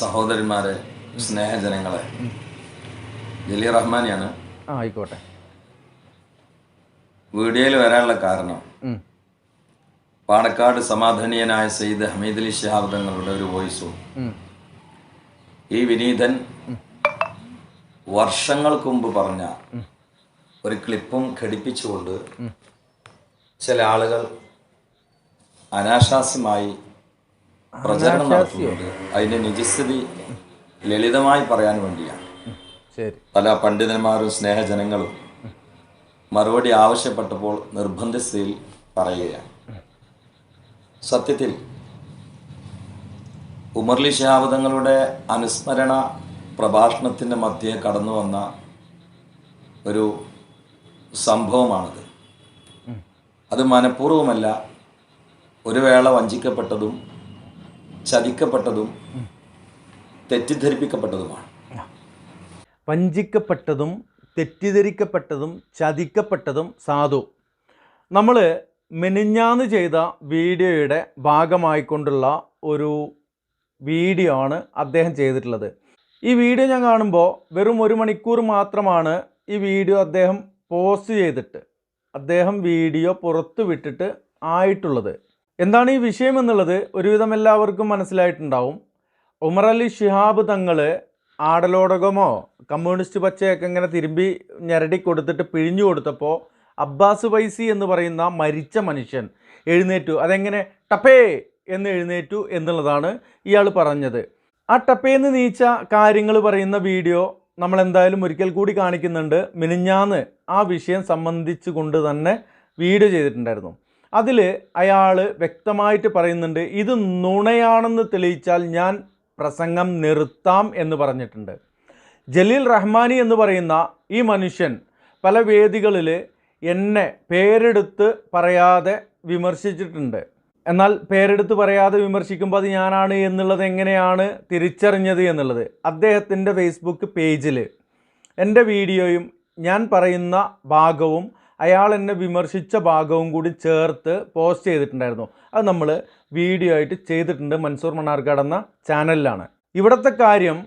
സഹോദരന്മാരെ സ്നേഹജനങ്ങളെ. ജലീർ റഹ്മാനിയാണ്. ആയിക്കോട്ടെ. വീഡിയോയിൽ വരാനുള്ള കാരണം പാണക്കാട് സമാധാനീയനായ സയ്യിദ് ഹമീദ് അലി ശിഹാബ് തങ്ങളുടെ ഒരു വോയിസും. ഈ വിനീതൻ വർഷങ്ങൾക്ക് മുമ്പ് പറഞ്ഞ ഒരു ക്ലിപ്പും ഘടിപ്പിച്ചുകൊണ്ട് ചില ആളുകൾ അനാശാസ്യമായി പ്രചരണം നടത്തുന്നുണ്ട് അതിന്റെ നിജസ്ഥിതി ലളിതമായി പറയാൻ വേണ്ടിയാണ്. പല പണ്ഡിതന്മാരും സ്നേഹജനങ്ങളും മറുപടി ആവശ്യപ്പെട്ടപ്പോൾ നിർബന്ധസ്ഥയിൽ പറയുകയാണ്. സത്യത്തിൽ ഉമർലി ശാബ്ദങ്ങളുടെ അനുസ്മരണ പ്രഭാഷണത്തിന്റെ മധ്യേ കടന്നു വന്ന ഒരു സംഭവമാണിത്. അത് മനഃപൂർവമല്ല ഒരു വേള വഞ്ചിക്കപ്പെട്ടതും ചതിക്കപ്പെട്ടതും തെറ്റിദ്ധരിപ്പിക്കപ്പെട്ടതുമാണ്. വഞ്ചിക്കപ്പെട്ടതും തെറ്റിദ്ധരിക്കപ്പെട്ടതും ചതിക്കപ്പെട്ടതും സാധു. നമ്മൾ മെനിഞ്ഞാന്ന് ചെയ്ത വീഡിയോയുടെ ഭാഗമായിക്കൊണ്ടുള്ള ഒരു വീഡിയോ ആണ് അദ്ദേഹം ചെയ്തിട്ടുള്ളത്. ഈ വീഡിയോ ഞാൻ കാണുമ്പോൾ വെറും ഒരു മണിക്കൂർ മാത്രമാണ് ഈ വീഡിയോ അദ്ദേഹം പോസ്റ്റ് ചെയ്തിട്ട് അദ്ദേഹം വീഡിയോ പുറത്തു വിട്ടിട്ട് ആയിട്ടുള്ളത്. എന്താണ് ഈ വിഷയം എന്നുള്ളത് ഒരുവിധം എല്ലാവർക്കും മനസ്സിലായിട്ടുണ്ടാവും. ഉമർ അലി ഷിഹാബ് തങ്ങൾ ആടലോടകമോ കമ്മ്യൂണിസ്റ്റ് പച്ചയൊക്കെ ഇങ്ങനെ തിരുമ്പി ഞരടി കൊടുത്തിട്ട് പിഴിഞ്ഞു കൊടുത്തപ്പോൾ അബ്ബാസ് വൈസി എന്ന് പറയുന്ന മരിച്ച മനുഷ്യൻ എഴുന്നേറ്റു. അതെങ്ങനെ? ടപ്പേ എന്ന് എഴുന്നേറ്റു എന്നുള്ളതാണ് ഇയാൾ പറഞ്ഞത്. ആ ടപ്പേന്ന് നീച്ച കാര്യങ്ങൾ പറയുന്ന വീഡിയോ നമ്മൾ എന്തായാലും ഒരിക്കൽ കൂടി കാണിക്കുന്നുണ്ട്. മിനിഞ്ഞാന്ന് ആ വിഷയം സംബന്ധിച്ചു കൊണ്ട് തന്നെ വീഡിയോ ചെയ്തിട്ടുണ്ടായിരുന്നു. അതിൽ അയാൾ വ്യക്തമായിട്ട് പറയുന്നുണ്ട് ഇത് നുണയാണെന്ന് തെളിയിച്ചാൽ ഞാൻ പ്രസംഗം നിർത്താം എന്ന് പറഞ്ഞിട്ടുണ്ട്. ജലീൽ റഹ്മാനി എന്ന് പറയുന്ന ഈ മനുഷ്യൻ പല വേദികളിൽ എന്നെ പേരെടുത്ത് പറയാതെ വിമർശിച്ചിട്ടുണ്ട്. എന്നാൽ പേരെടുത്ത് പറയാതെ വിമർശിക്കുമ്പോൾ അത് ഞാനാണ് എന്നുള്ളത് എങ്ങനെയാണ് തിരിച്ചറിഞ്ഞത് എന്നുള്ളത്? അദ്ദേഹത്തിന്റെ ഫേസ്ബുക്ക് പേജിൽ എന്റെ വീഡിയോയും ഞാൻ പറയുന്ന ഭാഗവും അയാൾ എന്നെ വിമർശിച്ച ഭാഗവും കൂടി ചേർത്ത് പോസ്റ്റ് ചെയ്തിട്ടുണ്ടായിരുന്നു. അത് നമ്മൾ വീഡിയോ ആയിട്ട് ചെയ്തിട്ടുണ്ട് മൻസൂർ മണ്ണാർക്കാട് എന്ന ചാനലിലാണ് ഇവിടുത്തെ കാര്യം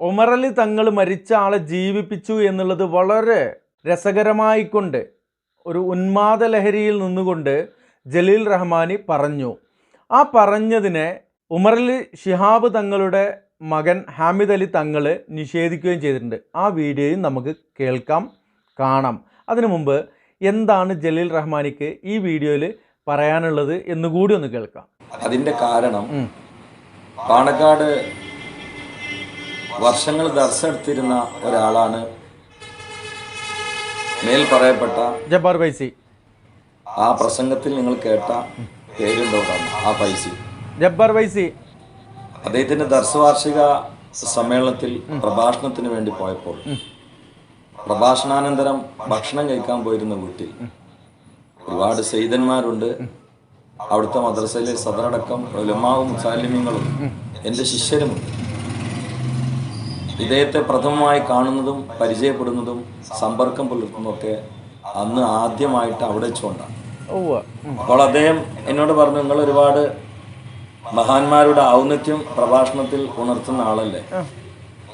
ഒമറലി തങ്ങൾ മരിച്ച ആളെ ജീവിപ്പിച്ചു എന്നുള്ളത് വളരെ രസകരമായിക്കൊണ്ട് ഒരു ഉന്മാദലഹരിയിൽ നിന്നുകൊണ്ട് ജലീൽ റഹ്മാനി പറഞ്ഞു. ആ പറഞ്ഞതിനെ ഉമറലി ഷിഹാബ് തങ്ങളുടെ മകൻ ഹാമിദ് അലി തങ്ങൾ നിഷേധിക്കുകയും ചെയ്തിട്ടുണ്ട്. ആ വീഡിയോയും നമുക്ക് കേൾക്കാം കാണാം. അതിനു മുമ്പ് എന്താണ് ജലീൽ റഹ്മാനിക്ക് ഈ വീഡിയോയിൽ പറയാനുള്ളത് എന്നുകൂടി ഒന്ന് കേൾക്കാം. അതിന്റെ കാരണം. പാണക്കാട് വർഷങ്ങൾ ദർശെടുത്തിരുന്ന ഒരാളാണ് മേൽ പറയപ്പെട്ട ജബ്ബാർ പൈസി ആ പ്രസംഗത്തിൽ നിങ്ങൾ കേട്ട പേരുണ്ടോടാണ് ആ പൈസി ജബ്ബാർ വൈസി അദ്ദേഹത്തിന്റെ ദർശവാർഷിക സമ്മേളനത്തിൽ പ്രഭാഷണത്തിന് വേണ്ടി പോയപ്പോൾ പ്രഭാഷണാനന്തരം ഭക്ഷണം കഴിക്കാൻ പോയിരുന്ന വീട്ടിൽ ഒരുപാട് സെയ്തന്മാരുണ്ട് അവിടുത്തെ മദ്രസയിലെ സദറടക്കം ഉലമാവും സാലിമ്യങ്ങളും എന്റെ ശിഷ്യരുമുണ്ട്. ഇദ്ദേഹത്തെ പ്രഥമമായി കാണുന്നതും പരിചയപ്പെടുന്നതും സമ്പർക്കം പുലർത്തുന്നതൊക്കെ അന്ന് ആദ്യമായിട്ട് അവിടെ വെച്ചുകൊണ്ടാണ്. അപ്പോൾ അദ്ദേഹം എന്നോട് പറഞ്ഞു നിങ്ങൾ ഒരുപാട് മഹാന്മാരുടെ ഔന്നത്യം പ്രഭാഷണത്തിൽ ഉണർത്തുന്ന ആളല്ലേ?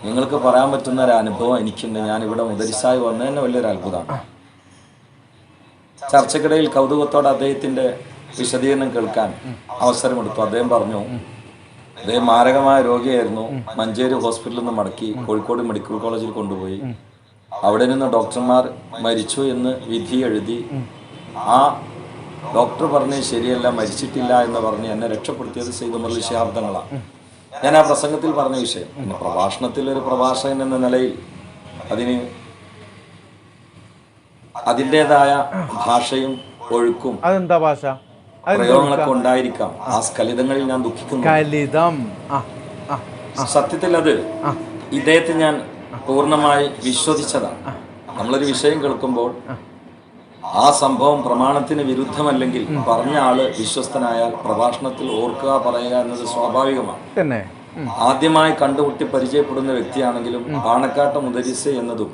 നിങ്ങൾക്ക് പറയാൻ പറ്റുന്ന ഒരു അനുഭവം എനിക്കുണ്ട്. ഞാൻ ഇവിടെ മുദരിസായി വന്നത് തന്നെ വലിയൊരു അത്ഭുതമാണ്. ചർച്ചക്കിടയിൽ കൗതുകത്തോടെ അദ്ദേഹത്തിന്റെ വിശദീകരണം കേൾക്കാൻ അവസരമെടുത്തു. അദ്ദേഹം പറഞ്ഞു അദ്ദേഹം മാരകമായ രോഗിയായിരുന്നു. മഞ്ചേരി ഹോസ്പിറ്റലിൽ നിന്ന് മടക്കി കോഴിക്കോട് മെഡിക്കൽ കോളേജിൽ കൊണ്ടുപോയി. അവിടെ നിന്ന് ഡോക്ടർമാർ മരിച്ചു എന്ന് വിധി എഴുതി. ആ ഡോക്ടർ പറഞ്ഞത് ശരിയല്ല മരിച്ചിട്ടില്ല എന്ന് പറഞ്ഞ് എന്നെ രക്ഷപ്പെടുത്തിയത് സെയ്ദ് മുരളി ശാബ്ദങ്ങളാണ് ഞാൻ ആ പ്രസംഗത്തിൽ പറഞ്ഞ വിഷയം. പിന്നെ പ്രഭാഷണത്തിൽ ഒരു പ്രഭാഷകൻ എന്ന നിലയിൽ അതിന് അതിന്റെതായ ഭാഷയും ഒഴുക്കും അതെന്താ ഭാഷ? പ്രയോഗങ്ങളൊക്കെ ഉണ്ടായിരിക്കാം. ആ സ്കലിതങ്ങളിൽ ഞാൻ ദുഃഖിക്കുന്നു. കലിതം സത്യത്തിൽ അത് ഇദ്ദേഹത്തെ ഞാൻ പൂർണമായി വിശ്വസിച്ചതാണ്. നമ്മളൊരു വിഷയം കേൾക്കുമ്പോൾ ആ സംഭവം പ്രമാണത്തിന് വിരുദ്ധമല്ലെങ്കിൽ പറഞ്ഞ ആൾ വിശ്വസ്തനായാൽ പ്രഭാഷണത്തിൽ ഓർക്കുക പറയുക എന്നത് സ്വാഭാവികമാണ്. ആദ്യമായി കണ്ടുമുട്ടി പരിചയപ്പെടുന്ന വ്യക്തിയാണെങ്കിലും പാണക്കാട്ട് മുദരിസ് എന്നതും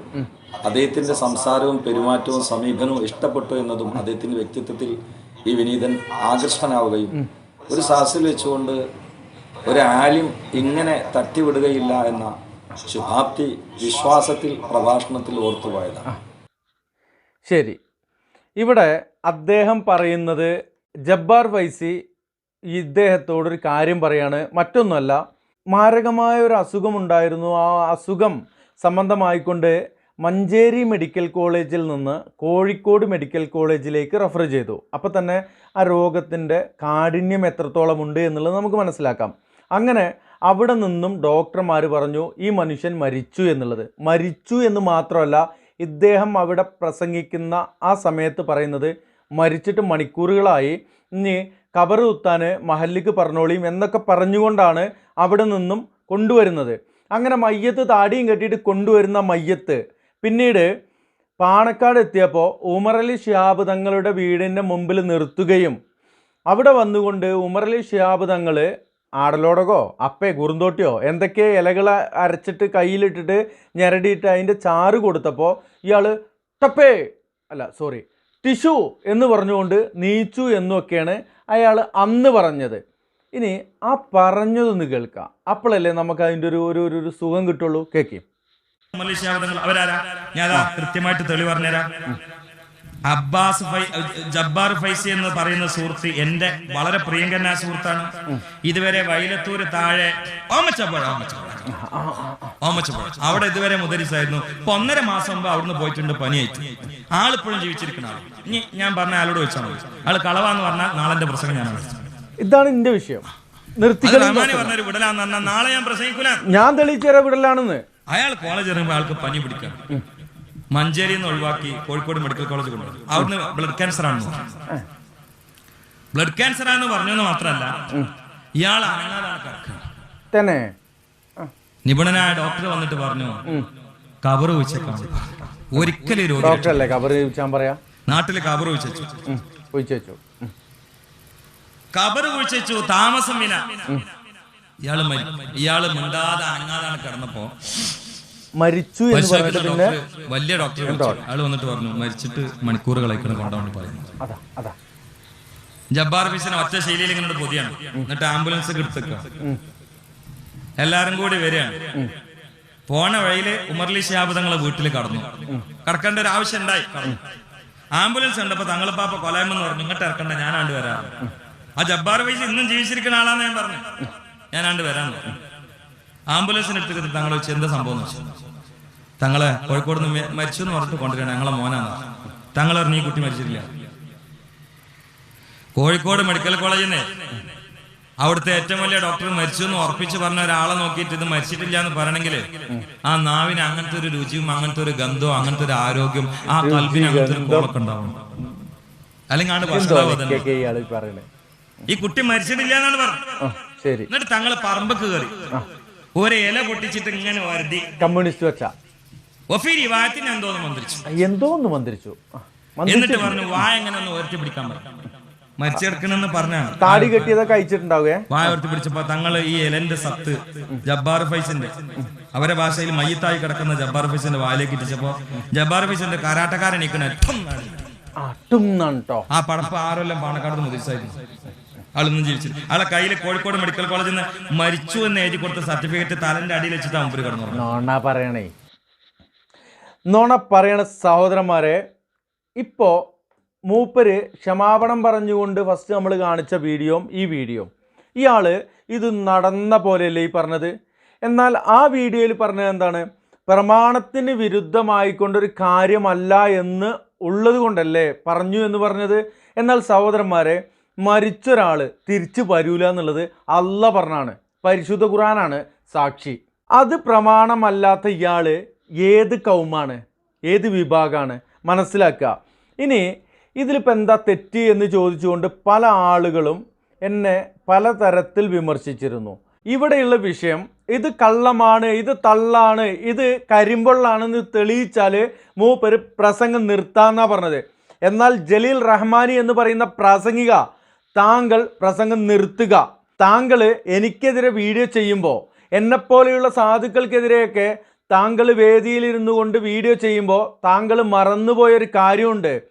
അദ്ദേഹത്തിന്റെ സംസാരവും പെരുമാറ്റവും സമീപനവും ഇഷ്ടപ്പെട്ടു എന്നതും അദ്ദേഹത്തിന്റെ വ്യക്തിത്വത്തിൽ ഈ വിനീതൻ ആകർഷണനാവുകയും ഒരു സാഹസിൽ വെച്ചുകൊണ്ട് ഒരു ആലിം ഇങ്ങനെ തട്ടിവിടുകയില്ല എന്ന ശുഭാപ്തി വിശ്വാസത്തിൽ പ്രഭാഷണത്തിൽ ഓർത്തുപോയതാണ്. ശരി. ഇവിടെ അദ്ദേഹം പറയുന്നത് ജബ്ബാർ ഫൈസി ഇദ്ദേഹത്തോടൊരു കാര്യം പറയാണ്. മറ്റൊന്നുമല്ല മാരകമായ ഒരു അസുഖമുണ്ടായിരുന്നു ആ അസുഖം സംബന്ധമായിക്കൊണ്ട് മഞ്ചേരി മെഡിക്കൽ കോളേജിൽ നിന്ന് കോഴിക്കോട് മെഡിക്കൽ കോളേജിലേക്ക് റെഫർ ചെയ്തു. അപ്പോൾ തന്നെ ആ രോഗത്തിന്റെ കാഠിന്യം എത്രത്തോളം ഉണ്ട് എന്നുള്ളത് നമുക്ക് മനസ്സിലാക്കാം. അങ്ങനെ അവിടെ നിന്നും ഡോക്ടർമാർ പറഞ്ഞു ഈ മനുഷ്യൻ മരിച്ചു എന്നുള്ളത്. മരിച്ചു എന്ന് മാത്രമല്ല ഇദ്ദേഹം അവിടെ പ്രസംഗിക്കുന്ന ആ സമയത്ത് പറയുന്നത് മരിച്ചിട്ട് മണിക്കൂറുകളായി. ഇനി കബർ കുത്താൻ മഹല്ലിക്ക് പറഞ്ഞോളിയും എന്നൊക്കെ പറഞ്ഞുകൊണ്ടാണ് അവിടെ നിന്നും കൊണ്ടുവരുന്നത്. അങ്ങനെ മയ്യത്ത് താടിയും കെട്ടിയിട്ട് കൊണ്ടുവരുന്ന മയ്യത്ത്. പിന്നീട് പാണക്കാട് എത്തിയപ്പോൾ ഉമറലി ഷിഹാബ് തങ്ങളുടെ വീടിന്റെ മുമ്പിൽ നിർത്തുകയും അവിടെ വന്നുകൊണ്ട് ഉമറലി ഷിഹാബ് തങ്ങൾ ആടലോടകോ അപ്പേ കുറുന്തോട്ടിയോ എന്തൊക്കെ ഇലകൾ അരച്ചിട്ട് കയ്യിലിട്ടിട്ട് ഞെരടിയിട്ട് അതിന്റെ ചാറ് കൊടുത്തപ്പോൾ ഇയാൾ ടപ്പേ അല്ല സോറി ടിഷു എന്ന് പറഞ്ഞുകൊണ്ട് നീച്ചു എന്നൊക്കെയാണ് അയാൾ അന്ന് പറഞ്ഞത്. ഇനി ആ പറഞ്ഞതൊന്ന് കേൾക്കാം. അപ്പോഴല്ലേ നമുക്ക് അതിന്റെ ഒരു ഒരു ഒരു- സുഖം കിട്ടുള്ളൂ. കേൾക്കും അവരാരാ? ഞാൻ കൃത്യമായിട്ട് തെളിവ് പറഞ്ഞുതരാം അബ്ബാസ് ഫൈ- ജബ്ബാർ ഫൈസി എന്ന് പറയുന്ന സുഹൃത്ത് എന്റെ വളരെ പ്രിയങ്കരനായ സുഹൃത്താണ്. ഇതുവരെ വൈലത്തൂര് താഴെ ഓമച്ചപ്പുഴ ഓമച്ചപ്പുഴ. ഓമച്ചപ്പുഴ. അവിടെ ഇതുവരെ മുദരിസായിരുന്നു ഇപ്പൊ ഒന്നര മാസം മുമ്പ് അവിടുന്ന് പോയിട്ടുണ്ട് പനിയായിട്ട്. ആളിപ്പോഴും ജീവിച്ചിരിക്കുന്ന ആൾ. ഇനി ഞാൻ പറഞ്ഞ ആളോട് വെച്ചാൽ മതി. ആൾ കളവാന്ന് പറഞ്ഞാൽ നാളെ പ്രസംഗം ഞാൻ ഇതാണ് എന്റെ വിഷയം. ഞാൻ തെളിയിച്ചേരാ വിടലാണെന്ന്. അയാൾ കോളേജ് ഇറങ്ങുമ്പോൾ ആൾക്ക് പനി പിടിക്കാം മഞ്ചേരിയിൽ നിന്ന് ഒഴിവാക്കി കോഴിക്കോട് മെഡിക്കൽ കോളേജ് കൊണ്ടുപോയി അവിടുന്ന് ബ്ലഡ് ക്യാൻസർ ആണെന്ന് ബ്ലഡ് ക്യാൻസർ ആണെന്ന് പറഞ്ഞെന്ന് മാത്രമല്ല ഇയാൾ തന്നെ. നിപുണനായ ഡോക്ടർ വന്നിട്ട് പറഞ്ഞു കബർ വെച്ചേക്കാം ഒരിക്കലും ഡോക്ടറല്ലേ കബർ ചോദിച്ചാൻ പറയാ? നാട്ടിൽ കബറ് വെച്ചു. കബറ് കുഴിച്ചു താമസം വിന ഇയാൾ ഇയാൾ മിണ്ടാതെ അനങ്ങാതാണ് കിടന്നപ്പോ മരിച്ചു എന്ന് പറഞ്ഞിട്ട് പിന്നെ വലിയ ഡോക്ടർ വിളിച്ചു. വന്നിട്ട് പറഞ്ഞു മരിച്ചിട്ട് മണിക്കൂറുകളായിക്കണം കൊണ്ടാണ് പറയുന്നത് അതാ അതാ. ജബ്ബാർ ബീസിന് ഒറ്റ ശൈലിയിൽ ഇങ്ങനെ പൊതിയാണ്. എന്നിട്ട് ആംബുലൻസ് എടുത്തേക്ക എല്ലാരും കൂടി വരികയാണ്. പോണ വഴിയിൽ ഉമർലി ഷിയാബ് തങ്ങളെ വീട്ടിൽ കടന്നു. കടക്കേണ്ട ഒരു ആവശ്യം ഉണ്ടായി. കടന്നു. ആംബുലൻസ് കണ്ടപ്പോ തങ്ങളെ പാപ്പ കൊലയമെന്ന് പറഞ്ഞു ഇങ്ങോട്ട് ഇറക്കണ്ട ഞാനാണ്ട് വരാം. ആ ജബ്ബാർ വൈസ് ഇന്നും ജീവിച്ചിരിക്കുന്ന ആളാന്ന് ഞാൻ പറഞ്ഞു. ഞാനാണ്ട് വരാൻ ആംബുലൻസിന് എടുത്തിട്ട് തങ്ങൾ വെച്ച് എന്താ സംഭവം എന്ന് വെച്ചു. തങ്ങളെ കോഴിക്കോട് നിന്ന് മരിച്ചു എന്ന് പറഞ്ഞിട്ട് കൊണ്ടുവരണം. ഞങ്ങളെ മോനാണ്. തങ്ങൾ പറഞ്ഞു ഈ കുട്ടി മരിച്ചിട്ടില്ല. കോഴിക്കോട് മെഡിക്കൽ കോളേജിൽ നിന്ന് അവിടുത്തെ ഏറ്റവും വലിയ ഡോക്ടർ മരിച്ചു എന്ന് ഉറപ്പിച്ച് പറഞ്ഞ ഒരാളെ നോക്കിയിട്ട് ഇത് മരിച്ചിട്ടില്ല എന്ന് പറയണമെങ്കിൽ ആ നാവിന് അങ്ങനത്തെ ഒരു രുചിയും അങ്ങനത്തെ ഒരു ഗന്ധവും അങ്ങനത്തെ ഒരു ആരോഗ്യം ആ കൽബിന് അങ്ങനത്തെ ഒരു കോളൊക്കെ ഉണ്ടാവും. അല്ലെങ്കിൽ ഈ കുട്ടി മരിച്ചിട്ടില്ല എന്നാണ് പറഞ്ഞത് എന്നിട്ട് തങ്ങളെ പറമ്പക്ക് കയറി ഒരു ഇല പൊട്ടിച്ചിട്ട് ഇങ്ങനെ വരുതി. കമ്മ്യൂണിസ്റ്റ് വെച്ച. എന്തോന്ന് മന്ത്രിച്ചു? എന്തോ ഒന്ന് മന്ത്രിച്ചു. എന്നിട്ട് പറഞ്ഞു വായ എങ്ങനെ ഒന്ന് ഉയർത്തി പിടിക്കാൻ പറഞ്ഞു മരിച്ചെടുക്കണെന്ന് പറഞ്ഞാണ്. താടി കെട്ടിയതൊക്കെ അയച്ചിട്ടുണ്ടാവേ? വായ ഉയർത്തി പിടിച്ചപ്പോ തങ്ങൾ ഈ എലന്റെ സത്ത് ജബ്ബാർ ഫൈസിന്റെ അവരെ ഭാഷയിൽ മയ്യത്തായി കിടക്കുന്ന ജബ്ബാർ ഫൈസിന്റെ വായിലേക്ക് ഇട്ടിച്ചപ്പോ ജബ്ബാർ ഫൈസിന്റെ കരാട്ടക്കാരൻ നിൽക്കണ അട്ടുന്നാണ് കേട്ടോ ആ പടപ്പ് ആരെല്ലാം പാണക്കാട് മുതിർച്ചായിരുന്നു ആളൊന്നും ജീവിച്ചില്ല ആളെ കയ്യിൽ കോഴിക്കോട് മെഡിക്കൽ കോളേജിൽ നിന്ന് മരിച്ചു എന്ന് എഴുതി കൊടുത്ത സർട്ടിഫിക്കറ്റ് തലന്റെ അടിയിൽ വെച്ചിട്ട് മുമ്പിൽ കിടന്നു പറയണേ. നോണ പറയണ സഹോദരന്മാരെ ഇപ്പോൾ മൂപ്പര് ക്ഷമാപണം പറഞ്ഞുകൊണ്ട് ഫസ്റ്റ് നമ്മൾ കാണിച്ച വീഡിയോയും ഈ വീഡിയോ. ഇയാൾ ഇത് നടന്ന പോലെയല്ലേ ഈ പറഞ്ഞത്? എന്നാൽ ആ വീഡിയോയിൽ പറഞ്ഞത് എന്താണ്? പ്രമാണത്തിന് വിരുദ്ധമായിക്കൊണ്ടൊരു കാര്യമല്ല എന്ന് ഉള്ളത് കൊണ്ടല്ലേ പറഞ്ഞു എന്ന് പറഞ്ഞത്? എന്നാൽ സഹോദരന്മാരെ മരിച്ചൊരാൾ തിരിച്ചു വരൂല എന്നുള്ളത് അല്ല പറഞ്ഞാണ്. പരിശുദ്ധ ഖുറാനാണ് സാക്ഷി. അത് പ്രമാണമല്ലാത്ത ഇയാൾ ഏത് കൗമാണ് ഏത് വിഭാഗമാണ് മനസ്സിലാക്കുക. ഇനി ഇതിലിപ്പോൾ എന്താ തെറ്റ് എന്ന് ചോദിച്ചുകൊണ്ട് പല ആളുകളും എന്നെ പല തരത്തിൽ വിമർശിച്ചിരുന്നു. ഇവിടെയുള്ള വിഷയം ഇത് കള്ളമാണ് ഇത് തള്ളാണ് ഇത് കരിമ്പൊള്ളാണെന്ന് തെളിയിച്ചാൽ മൂപ്പര് പ്രസംഗം നിർത്താന്നാ പറഞ്ഞത്. എന്നാൽ ജലീൽ റഹ്മാനി എന്ന് പറയുന്ന പ്രാസംഗിക താങ്കൾ പ്രസംഗം നിർത്തുക. താങ്കൾ എനിക്കെതിരെ വീഡിയോ ചെയ്യുമ്പോൾ എന്നെപ്പോലെയുള്ള സാധുക്കൾക്കെതിരെയൊക്കെ താങ്കൾ വേദിയിലിരുന്നു കൊണ്ട് വീഡിയോ ചെയ്യുമ്പോൾ താങ്കൾ മറന്നുപോയൊരു കാര്യമുണ്ട്.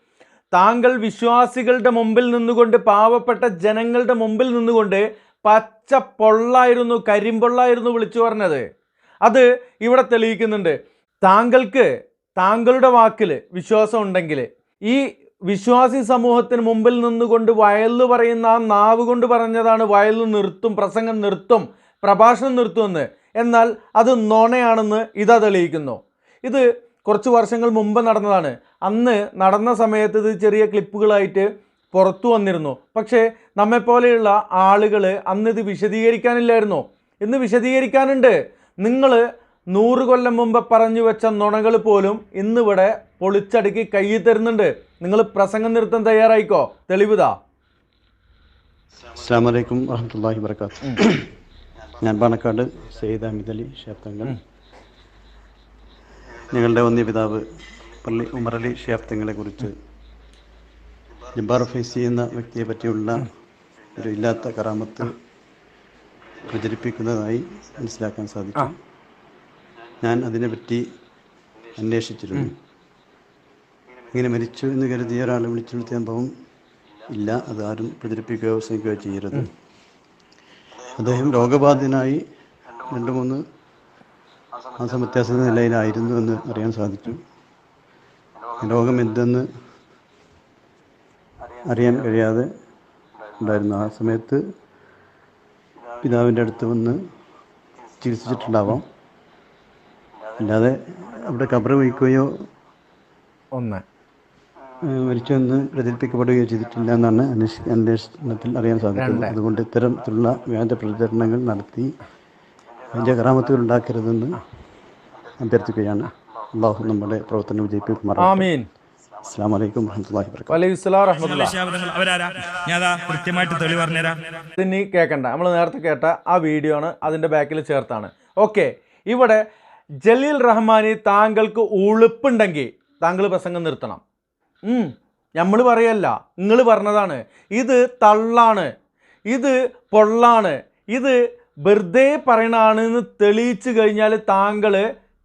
താങ്കൾ വിശ്വാസികളുടെ മുമ്പിൽ നിന്നുകൊണ്ട് പാവപ്പെട്ട ജനങ്ങളുടെ മുമ്പിൽ നിന്നുകൊണ്ട് പച്ച പൊള്ളായിരുന്നു കരിമ്പൊള്ളായിരുന്നു വിളിച്ചു പറഞ്ഞത്. അത് ഇവിടെ തെളിയിക്കുന്നുണ്ട്. താങ്കൾക്ക് താങ്കളുടെ വാക്കിൽ വിശ്വാസം ഉണ്ടെങ്കിൽ ഈ വിശ്വാസി സമൂഹത്തിന് മുമ്പിൽ നിന്നുകൊണ്ട് വയലിൽ പറയുന്ന ആ നാവ് കൊണ്ട് പറഞ്ഞതാണ് വയലിൽ നിർത്തും പ്രസംഗം നിർത്തും പ്രഭാഷണം നിർത്തുമെന്ന് എന്നാൽ അത് നോണയാണെന്ന് ഇതാ തെളിയിക്കുന്നു. ഇത് കുറച്ച് വർഷങ്ങൾ മുമ്പ് നടന്നതാണ്. അന്ന് നടന്ന സമയത്ത് ഇത് ചെറിയ ക്ലിപ്പുകളായിട്ട് പുറത്തു വന്നിരുന്നു. പക്ഷേ നമ്മെപ്പോലെയുള്ള ആളുകൾ അന്ന് ഇത് വിശദീകരിക്കാനില്ലായിരുന്നു. ഇന്ന് വിശദീകരിക്കാനുണ്ട്. നിങ്ങൾ നൂറ് കൊല്ലം മുമ്പ് പറഞ്ഞു വെച്ച നുണകൾ പോലും ഇന്നിവിടെ പൊളിച്ചടുക്കി കയ്യിൽ തരുന്നുണ്ട്. നിങ്ങൾ പ്രസംഗം നിർത്താൻ തയ്യാറായിക്കോ? തെളിവുതാ അസ്സാം വലൈക്കും വറഹമത്തല്ലാഹി വർക്കാത്തു ഞാൻ പാണക്കാട് സെയ്ദ് അമിത് അലി ഷേഫ്തങ്ങൾ ഞങ്ങളുടെ വന്യ പിതാവ് പള്ളി ഉമറലി അലി ഷേഫ്തങ്ങളെ കുറിച്ച് ജബ്ബാർ ഫേസ് ചെയ്യുന്ന വ്യക്തിയെ പറ്റിയുള്ള ഒരു ഇല്ലാത്ത കറാമത്ത് പ്രചരിപ്പിക്കുന്നതായി മനസ്സിലാക്കാൻ സാധിക്കും ഞാൻ അതിനെപ്പറ്റി അന്വേഷിച്ചിരുന്നു. ഇങ്ങനെ മരിച്ചു എന്ന് കരുതിയ ഒരാളെ വിളിച്ചു വിളിച്ചെടുത്ത അനുഭവം ഇല്ല. അത് ആരും പ്രചരിപ്പിക്കുകയോ ശ്രമിക്കുകയോ ചെയ്യരുത്. അദ്ദേഹം രോഗബാധിതനായി രണ്ട് മൂന്ന് മാസം വ്യത്യാസ നിലയിലായിരുന്നു എന്ന് അറിയാൻ സാധിച്ചു. രോഗം എന്തെന്ന് അറിയാൻ കഴിയാതെ ഉണ്ടായിരുന്നു. ആ സമയത്ത് പിതാവിന്റെ അടുത്ത് വന്ന് ചികിത്സിച്ചിട്ടുണ്ടാവാം. അല്ലാതെ അവിടെ കബറ് വഹിക്കുകയോ ഒന്ന്. മരിച്ചുവെന്ന് പ്രചരിപ്പിക്കപ്പെടുകയോ ചെയ്തിട്ടില്ല എന്നാണ് അന്വേഷ- അന്വേഷണത്തിൽ അറിയാൻ സാധിക്കുന്നത്. അതുകൊണ്ട് ഇത്തരത്തിലുള്ള വ്യാജ പ്രചരണങ്ങൾ നടത്തി വ്യാജ കറാമത്തുകൾ ഉണ്ടാക്കരുതെന്ന് അഭ്യർത്ഥിക്കുകയാണ് അള്ളാഹു നമ്മുടെ പ്രവർത്തനം വിജയിപ്പിക്കും കൃത്യമായിട്ട് തെളിവ് പറഞ്ഞുതരാം. ഇതിനി കേൾക്കണ്ട നമ്മൾ നേരത്തെ കേട്ട ആ വീഡിയോ ആണ് അതിന്റെ ബാക്കിൽ ചേർത്താണ്. ഓക്കെ. ഇവിടെ ജലീൽ റഹ്മാനി താങ്കൾക്ക് ഉളുപ്പുണ്ടെങ്കിൽ താങ്കൾ പ്രസംഗം നിർത്തണം. നമ്മൾ പറയല്ല. നിങ്ങൾ പറഞ്ഞതാണ്. ഇത് തള്ളാണ്. ഇത് പൊള്ളാണ്. ഇത് വെറുതെ പറയണാണെന്ന് തെളിയിച്ചു കഴിഞ്ഞാൽ താങ്കൾ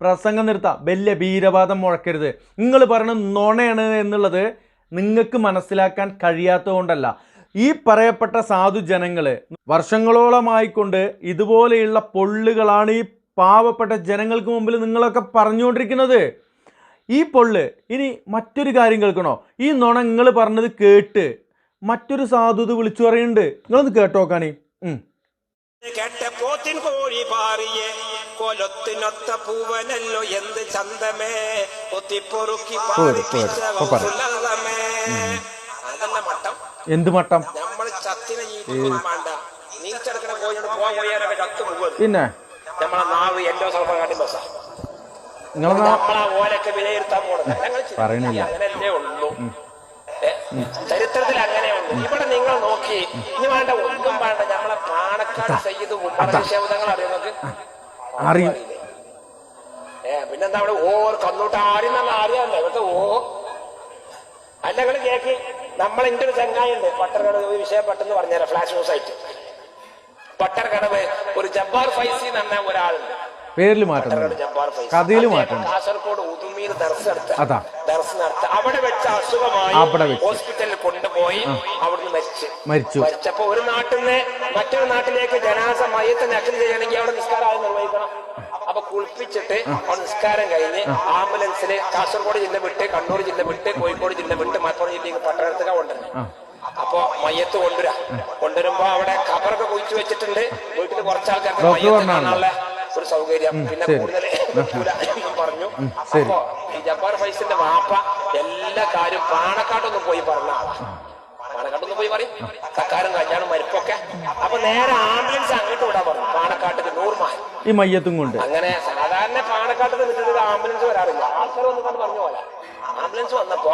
പ്രസംഗം നിർത്താം. വലിയ ഭീരവാദം മുഴക്കരുത്. നിങ്ങൾ പറയണ നുണയാണ് എന്നുള്ളത് നിങ്ങൾക്ക് മനസ്സിലാക്കാൻ കഴിയാത്തതുകൊണ്ടല്ല. ഈ പറയപ്പെട്ട സാധു ജനങ്ങൾ വർഷങ്ങളോളമായിക്കൊണ്ട് ഇതുപോലെയുള്ള പൊള്ളുകളാണ് ഈ പാവപ്പെട്ട ജനങ്ങൾക്ക് മുമ്പിൽ നിങ്ങളൊക്കെ പറഞ്ഞുകൊണ്ടിരിക്കുന്നത്. ഈ പൊള്ള് ഇനി മറ്റൊരു കാര്യം കേൾക്കണോ? ഈ നുണ നിങ്ങൾ പറഞ്ഞത് കേട്ട് മറ്റൊരു സാധുത വിളിച്ചു പറയുന്നുണ്ട് നിങ്ങളൊന്ന് കേട്ടോക്കാണി ഉം. കേട്ട പോത്തിൻ കോഴി പാറിയെ കൊലത്തിനൊത്ത പൂവനല്ലോ എന്ത് ചന്തമേ? ഒത്തിപ്പൊറുക്കി എന്ത് മട്ടം? നമ്മൾ ചത്തിനെ കോഴിയോട് പോകാൻ ചത്തു പിന്നെ? നമ്മളെ നാവ് എല്ലോ സ്ഥലം കാട്ടി ബസ്സാ. നിങ്ങളെ നമ്മളെ ഓലൊക്കെ വിലയിരുത്താൻ പോണത്. പറയണില്ല. അങ്ങനെയല്ലേ ഉള്ളൂ. ചരിത്രത്തിൽ അങ്ങനെ ഉണ്ട്. ഇവിടെ നിങ്ങൾ നോക്കി. ഇനി വേണ്ട ഒന്നും വേണ്ട. നമ്മളെ പാണക്കാട് സയ്യിദ് ഉമ്മർ ശബ്ദങ്ങൾ അറിയാം നമുക്ക് അറിയും. ഏ പിന്നെന്താ അവിടെ ഓ കന്നൂട്ട് ആരും നമ്മൾ അറിയാമല്ലോ ഇവിടുത്തെ ഓ. അല്ല നിങ്ങൾ കേക്ക്. നമ്മളെ എന്റെ ഒരു ചങ്ങായുണ്ട് പട്ടർകടവ് ഒരു വിഷയം പെട്ടെന്ന് പറഞ്ഞുതരാം. ഫ്ലാഷ് ന്യൂസ് ആയിട്ട് പട്ടർകടവ് ഒരു ജബ്ബാർ ഫൈസി എന്ന ഒരാളുണ്ട്. പേരിൽ മാറ്റം ജബ്ബാർ ഫൈസി കഥയിൽ അദ്ദേഹം മാറ്റം കാസർഗോഡ് ഉദുമീർ ദർസ് അതാ. അവിടെ വെച്ച അസുഖമായി ഹോസ്പിറ്റലിൽ കൊണ്ടുപോയി അവിടുന്ന് മരിച്ചു. മരിച്ചു. മരിച്ചപ്പോ ഒരു നാട്ടിൽ നിന്ന് മറ്റൊരു നാട്ടിലേക്ക് ജനാസ മയത്തെ നക്കൽ ചെയ്യണമെങ്കിൽ അവിടെ നിസ്കാരം നിർവഹിക്കണം. അപ്പൊ കുളിപ്പിച്ചിട്ട് നിസ്കാരം കഴിഞ്ഞ് ആംബുലൻസിൽ കാസർഗോഡ് ജില്ല വിട്ട് കണ്ണൂർ ജില്ല വിട്ട് കോഴിക്കോട് ജില്ല വിട്ട് മലപ്പുറം ജില്ലയിൽ പട്ടണത്തിലാണ് കൊണ്ടുവരുന്നത് അപ്പൊ മയ്യത്ത് കൊണ്ടുവരാ. കൊണ്ടുവരുമ്പോ അവിടെ കബറൊക്കെ കുഴിച്ചു വെച്ചിട്ടുണ്ട്. വീട്ടിൽ കുറച്ച് ആൾക്കാർക്ക് മയ്യത്ത് കാണാനുള്ള ഒരു സൗകര്യം. പിന്നെ. കൂടുതൽ പറഞ്ഞു. അപ്പോ ജബ്ബാർ ഫൈസിന്റെ വാപ്പ എല്ലാ കാര്യം പാണക്കാട്ടൊന്നും പോയി പറഞ്ഞ പാണക്കാട്ടൊന്നും പോയി പറയും. കക്കാരും കല്യാണം മരിപ്പൊക്കെ. അപ്പൊ നേരെ ആംബുലൻസ് അങ്ങോട്ട് വിടാൻ പറഞ്ഞു. പാണക്കാട്ടിക്ക് നൂർമാൻ. ഈ മയ്യത്തും കൊണ്ട്. അങ്ങനെ സാധാരണ പാണക്കാട്ടിൽ വിട്ടിട്ട് ആംബുലൻസ് വരാറില്ല. ആൾക്കാർ വന്ന് പറഞ്ഞു പോലെ. ആംബുലൻസ് വന്നപ്പോ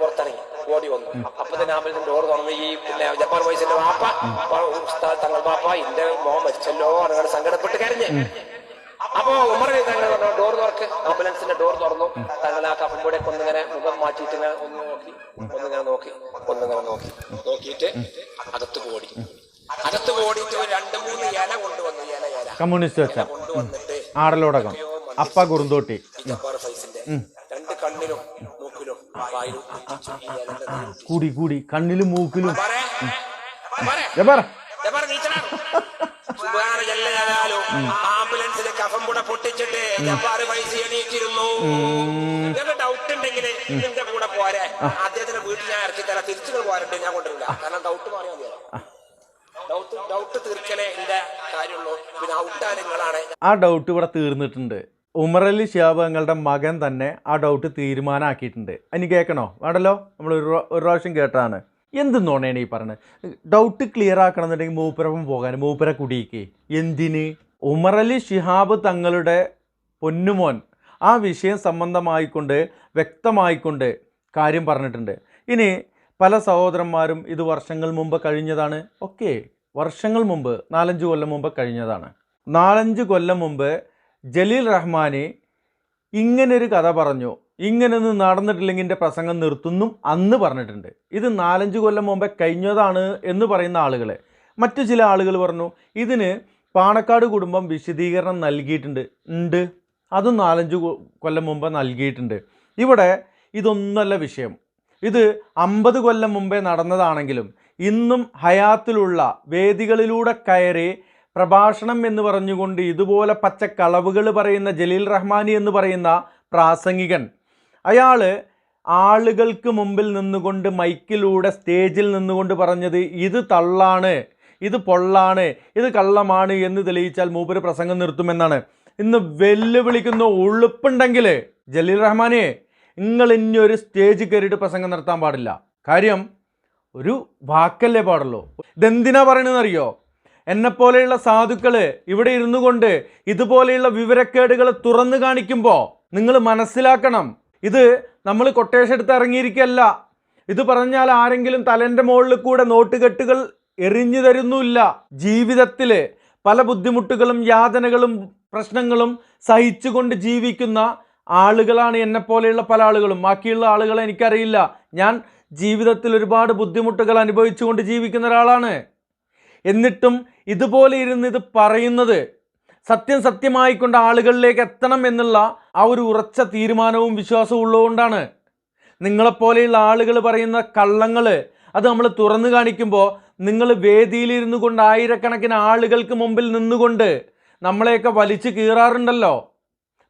പുറത്തിറങ്ങി. ഓടി വന്നു. അപ്പൊ തന്നെ ആംബുലൻസിന്റെ ഡോർ തുറന്നു ഈ പിന്നെ ജപ്പാൻ വയസ്സിന്റെ വാപ്പ തങ്ങൾ വാപ്പ എന്റെ മോൻ മരിച്ചല്ലോ അങ്ങനെ സങ്കടപ്പെട്ട് കരഞ്ഞ്. അപ്പൊ ഉമർ തങ്ങൾ പറഞ്ഞു ഡോർ തുറക്ക്. ആംബുലൻസിന്റെ ഡോർ തുറന്നു. തങ്ങൾ ആ കഫംകൂടെ ഒന്നിങ്ങനെ മുഖം മാറ്റിയിട്ട് ഇങ്ങനെ ഒന്ന് നോക്കി ഒന്നിങ്ങനെ നോക്കി ഒന്നിങ്ങനെ നോക്കി നോക്കിയിട്ട് അകത്ത് ഓടി അകത്ത് ഓടിയിട്ട് ഒരു രണ്ട് മൂന്ന് ഇല കൊണ്ടുവന്നു ഇല ഇല. കമ്മ്യൂണിസ്റ്റ് കൊണ്ടുവന്നിട്ട് ആടലോടകം അപ്പ കുറുന്തോട്ടി കൂടി കൂടി. കണ്ണിലും മൂക്കിലും. പറ. ആംബുലൻസിലെ കഫം കൂടെ പൊട്ടിച്ചിട്ട് ജപ്പാറ് പൈസ എണീറ്റിരുന്നു. ഡൗട്ട് ഉണ്ടെങ്കിൽ എന്റെ കൂടെ പോരെ. അദ്ദേഹത്തിന്റെ വീട്ടിൽ ഞാൻ ഇറക്കി തരാം തിരിച്ചു പോരട്ടെ ഞാൻ കൊണ്ടുവരില്ല. കാരണം ഡൗട്ട് മാറിയാൽ ഡൗട്ട് ഡൗട്ട് തീർക്കലേ എന്റെ കാര്യമുള്ളൂ. പിന്നെ ഔട്ടാ നിങ്ങളാണ്. ആ ഡൗട്ട് ഇവിടെ തീർന്നിട്ടുണ്ട്. ഉമറലി ഷിയാബ് തങ്ങളുടെ മകൻ തന്നെ ആ ഡൗട്ട് തീരുമാനമാക്കിയിട്ടുണ്ട് അതിന് കേൾക്കണോ? വേണ്ടല്ലോ? നമ്മൾ ഒരു ഒരു പ്രാവശ്യം കേട്ടതാണ് എന്ത് നോണയാണ് ഈ പറഞ്ഞത്? ഡൗട്ട് ക്ലിയർ ആക്കണമെന്നുണ്ടെങ്കിൽ മൂപ്പരപ്പം പോകാൻ മൂപ്പര കുടിയിക്ക്. എന്തിന്? ഉമറലി ഷിഹാബ് തങ്ങളുടെ പൊന്നുമോൻ ആ വിഷയം സംബന്ധമായിക്കൊണ്ട് വ്യക്തമായിക്കൊണ്ട് കാര്യം പറഞ്ഞിട്ടുണ്ട്. ഇനി പല സഹോദരന്മാരും ഇത് വർഷങ്ങൾ മുമ്പ് കഴിഞ്ഞതാണ്. ഓക്കെ വർഷങ്ങൾ മുമ്പ് നാലഞ്ച് കൊല്ലം മുമ്പ് കഴിഞ്ഞതാണ്. നാലഞ്ച് കൊല്ലം മുമ്പ് ജലീൽ റഹ്മാൻ ഇങ്ങനൊരു കഥ പറഞ്ഞു. ഇങ്ങനൊന്നും നടന്നിട്ടില്ലെങ്കിൽ എന്റെ പ്രസംഗം നിർത്തുന്നു അന്ന് പറഞ്ഞിട്ടുണ്ട്. ഇത് നാലഞ്ച് കൊല്ലം മുമ്പേ കഴിഞ്ഞതാണ് എന്ന് പറയുന്ന ആളുകൾ മറ്റു ചില ആളുകൾ പറഞ്ഞു ഇതിന് പാണക്കാട് കുടുംബം വിശദീകരണം നൽകിയിട്ടുണ്ട്. ഉണ്ട്. അതും നാലഞ്ച് കൊല്ലം മുമ്പ് നൽകിയിട്ടുണ്ട്. ഇവിടെ ഇതൊന്നല്ല വിഷയം. ഇത് അമ്പത് കൊല്ലം മുമ്പേ നടന്നതാണെങ്കിലും ഇന്നും ഹയാത്തിലുള്ള വേദികളിലൂടെ കയറി പ്രഭാഷണം എന്ന് പറഞ്ഞുകൊണ്ട് ഇതുപോലെ പച്ച കളവുകൾ പറയുന്ന ജലീൽ റഹ്മാനി എന്ന് പറയുന്ന പ്രാസംഗികൻ. അയാൾ ആളുകൾക്ക് മുമ്പിൽ നിന്നുകൊണ്ട് മൈക്കിലൂടെ സ്റ്റേജിൽ നിന്നുകൊണ്ട് പറഞ്ഞത് ഇത് തള്ളാണ് ഇത് പൊള്ളാണ് ഇത് കള്ളമാണ് എന്ന് തെളിയിച്ചാൽ മൂപ്പര് പ്രസംഗം നിർത്തുമെന്നാണ്. ഇന്ന് വെല്ലുവിളിക്കുന്ന ഉളുപ്പുണ്ടെങ്കിൽ ജലീൽ റഹ്മാനെ നിങ്ങൾ ഇനി ഒരു സ്റ്റേജ് കയറിയിട്ട് പ്രസംഗം നടത്താൻ പാടില്ല. കാര്യം ഒരു വാക്കല്ലേ പാടുള്ളൂ. ഇതെന്തിനാ പറയണെന്നറിയോ എന്നെപ്പോലെയുള്ള സാധുക്കൾ ഇവിടെ ഇരുന്നു കൊണ്ട് ഇതുപോലെയുള്ള വിവരക്കേടുകൾ തുറന്നു കാണിക്കുമ്പോൾ നിങ്ങൾ മനസ്സിലാക്കണം. ഇത് നമ്മൾ കൊട്ടേഷൻ എടുത്ത് ഇറങ്ങിയിരിക്കല്ല. ഇത് പറഞ്ഞാൽ ആരെങ്കിലും തലന്റെ മുകളിൽ കൂടെ നോട്ടുകെട്ടുകൾ എറിഞ്ഞു തരുന്നില്ല ജീവിതത്തിൽ പല ബുദ്ധിമുട്ടുകളും യാതനകളും പ്രശ്നങ്ങളും സഹിച്ചുകൊണ്ട് ജീവിക്കുന്ന ആളുകളാണ് എന്നെപ്പോലെയുള്ള പല ആളുകളും. ബാക്കിയുള്ള ആളുകളെ എനിക്കറിയില്ല. ഞാൻ ജീവിതത്തിൽ ഒരുപാട് ബുദ്ധിമുട്ടുകൾ അനുഭവിച്ചുകൊണ്ട് ജീവിക്കുന്ന ഒരാളാണ്. എന്നിട്ടും ഇതുപോലെ ഇരുന്ന് ഇത് പറയുന്നത് സത്യം സത്യമായിക്കൊണ്ട് ആളുകളിലേക്ക് എത്തണം എന്നുള്ള ആ ഒരു ഉറച്ച തീരുമാനവും വിശ്വാസവും ഉള്ളതുകൊണ്ടാണ്. നിങ്ങളെപ്പോലെയുള്ള ആളുകൾ പറയുന്ന കള്ളങ്ങൾ അത് നമ്മൾ തുറന്നു കാണിക്കുമ്പോൾ നിങ്ങൾ വേദിയിലിരുന്നു കൊണ്ട് ആയിരക്കണക്കിന് ആളുകൾക്ക് മുമ്പിൽ നിന്നുകൊണ്ട് നമ്മളെയൊക്കെ വലിച്ചു കീറാറുണ്ടല്ലോ.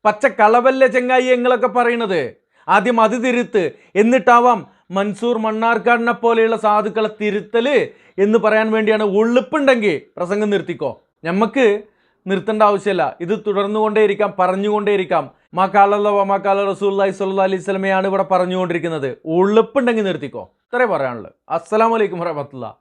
പച്ച കളവല്ലേ ചെങ്ങായി എങ്ങളൊക്കെ പറയണത് ആദ്യം അത് തിരുത്ത് എന്നിട്ടാവാം മൻസൂർ മണ്ണാർക്കാടിനെ പോലെയുള്ള സാധുക്കളെ തിരുത്തൽ എന്ന് പറയാൻ വേണ്ടിയാണ് ഉള്ളിപ്പുണ്ടെങ്കിൽ പ്രസംഗം നിർത്തിക്കോ. നമുക്ക് നിർത്തേണ്ട ആവശ്യമില്ല. ഇത് തുടർന്നുകൊണ്ടേയിരിക്കാം പറഞ്ഞുകൊണ്ടേയിരിക്കാം. മാ കാലല്ല മാ കാല റസൂല്ലി സ്വല്ലു അലൈഹി സ്വലമയാണ് ഇവിടെ പറഞ്ഞുകൊണ്ടിരിക്കുന്നത്. ഉള്ളിപ്പുണ്ടെങ്കിൽ നിർത്തിക്കോ. ഇത്രേ പറയാനുള്ളൂ. അസ്സലാമലൈക്കും വറഹമത്തുള്ള